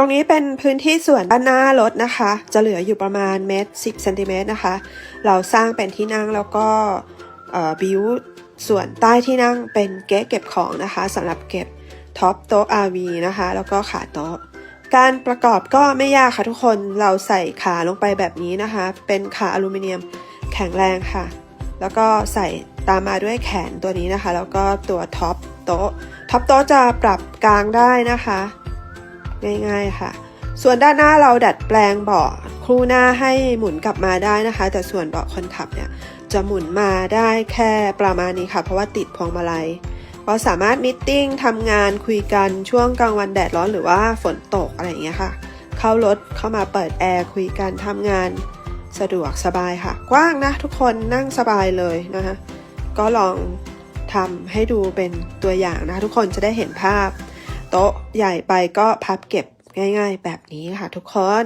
ตรงนี้เป็นพื้นที่ส่วนด้านหน้ารถนะคะ จะเหลืออยู่ประมาณเมตรสิบเซนติเมตรนะคะ เราสร้างเป็นที่นั่งแล้วก็บิวส่วนใต้ที่นั่งเป็นเก๊ะเก็บของนะคะสำหรับเก็บท็อปโต๊ะ RV นะคะ แล้วก็ขาโต๊ะ การประกอบก็ไม่ยากค่ะทุกคนเราใส่ขาลงไปแบบนี้นะคะ เป็นขาอลูมิเนียมแข็งแรงค่ะ แล้วก็ใส่ตามมาด้วยแขนตัวนี้นะคะ แล้วก็ตัวท็อปโต๊ะท็อปโต๊ะจะปรับกลางได้นะคะ ง่ายๆค่ะ ส่วนด้านหน้าเราดัดแปลงเบาะครูหน้าให้หมุนกลับมาได้นะคะ แต่ส่วนเบาะคนขับเนี่ยจะหมุนมาได้แค่ประมาณนี้ค่ะ เพราะว่าติดพวงมาลัยเราสามารถมิทติ้งทำงานคุยกันช่วงกลางวันแดดร้อนหรือว่าฝนตกอะไรอย่างเงี้ยค่ะ เข้ารถเข้ามาเปิดแอร์คุยกันทำงานสะดวกสบายค่ะ กว้างนะทุกคนนั่งสบายเลยนะคะ ก็ลองทำให้ดูเป็นตัวอย่างนะคะทุกคนจะได้เห็นภาพ โต๊ะใหญ่ไปก็พับเก็บง่าย ๆ แบบนี้ค่ะทุกคน